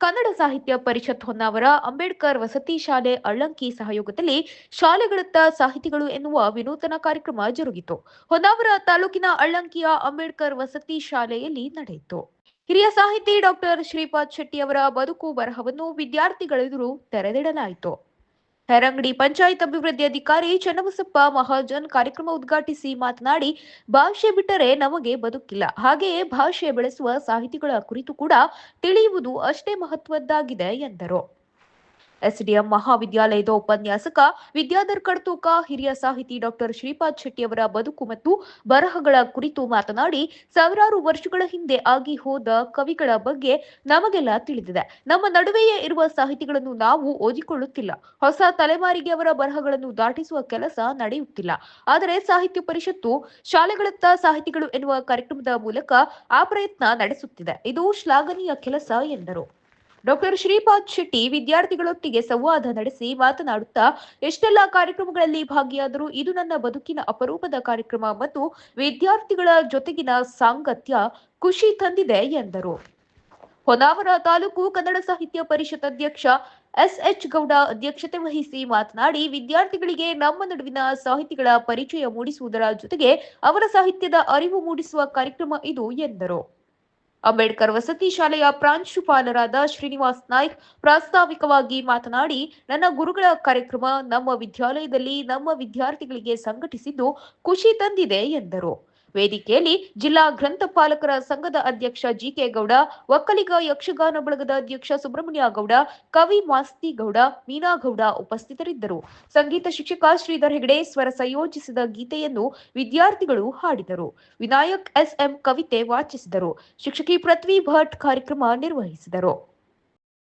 ಕನ್ನಡ ಸಾಹಿತ್ಯ ಪರಿಷತ್ ಹೊನ್ನಾವರ ಅಂಬೇಡ್ಕರ್ ವಸತಿ ಶಾಲೆ ಅಳ್ಳಂಕಿ ಸಹಯೋಗದಲ್ಲಿ ಶಾಲೆಗಳತ್ತ ಸಾಹಿತಿಗಳು ಎನ್ನುವ ವಿನೂತನ ಕಾರ್ಯಕ್ರಮ ಜರುಗಿತು. ಹೊನ್ನಾವರ ತಾಲೂಕಿನ ಅಳ್ಳಂಕಿಯ ಅಂಬೇಡ್ಕರ್ ವಸತಿ ಶಾಲೆಯಲ್ಲಿ ನಡೆಯಿತು. ಹಿರಿಯ ಸಾಹಿತಿ ಡಾಕ್ಟರ್ ಶ್ರೀಪಾದ್ ಶೆಟ್ಟಿ ಅವರ ಬದುಕು ಬರಹವನ್ನು ವಿದ್ಯಾರ್ಥಿಗಳೆದುರು ತೆರೆದಿಡಲಾಯಿತು. ಹೆರಂಗಡಿ ಪಂಚಾಯತ್ ಅಭಿವೃದ್ಧಿ ಅಧಿಕಾರಿ ಚನ್ನಬಸಪ್ಪ ಮಹಾಜನ್ ಕಾರ್ಯಕ್ರಮ ಉದ್ಘಾಟಿಸಿ ಮಾತನಾಡಿ, ಭಾಷೆ ಬಿಟ್ಟರೆ ನಮಗೆ ಬದುಕಿಲ್ಲ. ಹಾಗೆಯೇ ಭಾಷೆ ಬೆಳೆಸುವ ಸಾಹಿತಿಗಳ ಕುರಿತು ಕೂಡ ತಿಳಿಯುವುದು ಅಷ್ಟೇ ಮಹತ್ವದ್ದಾಗಿದೆ ಎಂದರು. ಎಸ್ಡಿಎಂ ಮಹಾವಿದ್ಯಾಲಯದ ಉಪನ್ಯಾಸಕ ವಿದ್ಯಾಧರ್ ಕಡ್ತೂಕ ಹಿರಿಯ ಸಾಹಿತಿ ಡಾಕ್ಟರ್ ಶ್ರೀಪಾದ್ ಶೆಟ್ಟಿ ಅವರ ಬದುಕು ಮತ್ತು ಬರಹಗಳ ಕುರಿತು ಮಾತನಾಡಿ, ಸಾವಿರಾರು ವರ್ಷಗಳ ಹಿಂದೆ ಆಗಿ ಹೋದ ಕವಿಗಳ ಬಗ್ಗೆ ನಮಗೆಲ್ಲ ತಿಳಿದಿದೆ. ನಮ್ಮ ನಡುವೆಯೇ ಇರುವ ಸಾಹಿತಿಗಳನ್ನು ನಾವು ಓದಿಕೊಳ್ಳುತ್ತಿಲ್ಲ. ಹೊಸ ತಲೆಮಾರಿಗೆ ಅವರ ಬರಹಗಳನ್ನು ದಾಟಿಸುವ ಕೆಲಸ ನಡೆಯುತ್ತಿಲ್ಲ. ಆದರೆ ಸಾಹಿತ್ಯ ಪರಿಷತ್ತು ಶಾಲೆಗಳತ್ತ ಸಾಹಿತಿಗಳು ಎನ್ನುವ ಕಾರ್ಯಕ್ರಮದ ಮೂಲಕ ಆ ಪ್ರಯತ್ನ ನಡೆಸುತ್ತಿದೆ. ಇದು ಶ್ಲಾಘನೀಯ ಕೆಲಸ ಎಂದರು. ಡಾಕ್ಟರ್ ಶ್ರೀಪಾದ್ ಶೆಟ್ಟಿ ವಿದ್ಯಾರ್ಥಿಗಳೊಟ್ಟಿಗೆ ಸಂವಾದ ನಡೆಸಿ ಮಾತನಾಡುತ್ತಾ, ಎಷ್ಟೆಲ್ಲ ಕಾರ್ಯಕ್ರಮಗಳಲ್ಲಿ ಭಾಗಿಯಾದರೂ ಇದು ನನ್ನ ಬದುಕಿನ ಅಪರೂಪದ ಕಾರ್ಯಕ್ರಮ ಮತ್ತು ವಿದ್ಯಾರ್ಥಿಗಳ ಜೊತೆಗಿನ ಸಾಂಗತ್ಯ ಖುಷಿ ತಂದಿದೆ ಎಂದರು. ಹೊನ್ನಾವರ ತಾಲೂಕು ಕನ್ನಡ ಸಾಹಿತ್ಯ ಪರಿಷತ್ ಅಧ್ಯಕ್ಷ ಎಸ್ಎಚ್ ಗೌಡ ಅಧ್ಯಕ್ಷತೆ ವಹಿಸಿ ಮಾತನಾಡಿ, ವಿದ್ಯಾರ್ಥಿಗಳಿಗೆ ನಮ್ಮ ನಡುವಿನ ಸಾಹಿತಿಗಳ ಪರಿಚಯ ಮೂಡಿಸುವುದರ ಜೊತೆಗೆ ಅವರ ಸಾಹಿತ್ಯದ ಅರಿವು ಮೂಡಿಸುವ ಕಾರ್ಯಕ್ರಮ ಇದು ಎಂದರು. ಅಂಬೇಡ್ಕರ್ ವಸತಿ ಶಾಲೆಯ ಪ್ರಾಂಶುಪಾಲರಾದ ಶ್ರೀನಿವಾಸ್ ನಾಯ್ಕ್ ಪ್ರಾಸ್ತಾವಿಕವಾಗಿ ಮಾತನಾಡಿ, ನನ್ನ ಗುರುಗಳ ಕಾರ್ಯಕ್ರಮ ನಮ್ಮ ವಿದ್ಯಾಲಯದಲ್ಲಿ ನಮ್ಮ ವಿದ್ಯಾರ್ಥಿಗಳಿಗೆ ಸಂಘಟಿಸಿದ್ದು ಖುಷಿ ತಂದಿದೆ ಎಂದರು. ವೇದಿಕೆಯಲ್ಲಿ ಜಿಲ್ಲಾ ಗ್ರಂಥಪಾಲಕರ ಸಂಘದ ಅಧ್ಯಕ್ಷ ಜಿಕೆ ಗೌಡ ಒಕ್ಕಲಿಗ ಯಕ್ಷಗಾನ ಬಳಗದ ಅಧ್ಯಕ್ಷ ಸುಬ್ರಹ್ಮಣ್ಯ ಗೌಡ ಕವಿ ಮಾಸ್ತಿ ಮಾಸ್ತಿಗೌಡ, ಮೀನಾಗೌಡ ಉಪಸ್ಥಿತರಿದ್ದರು. ಸಂಗೀತ ಶಿಕ್ಷಕ ಶ್ರೀಧರ್ ಹೆಗಡೆ ಸ್ವರ ಸಂಯೋಜಿಸಿದ ಗೀತೆಯನ್ನು ವಿದ್ಯಾರ್ಥಿಗಳು ಹಾಡಿದರು. ವಿನಾಯಕ್ ಎಸ್ಎಂ ಕವಿತೆ ವಾಚಿಸಿದರು. ಶಿಕ್ಷಕಿ ಪೃಥ್ವಿ ಭಟ್ ಕಾರ್ಯಕ್ರಮ ನಿರ್ವಹಿಸಿದರು.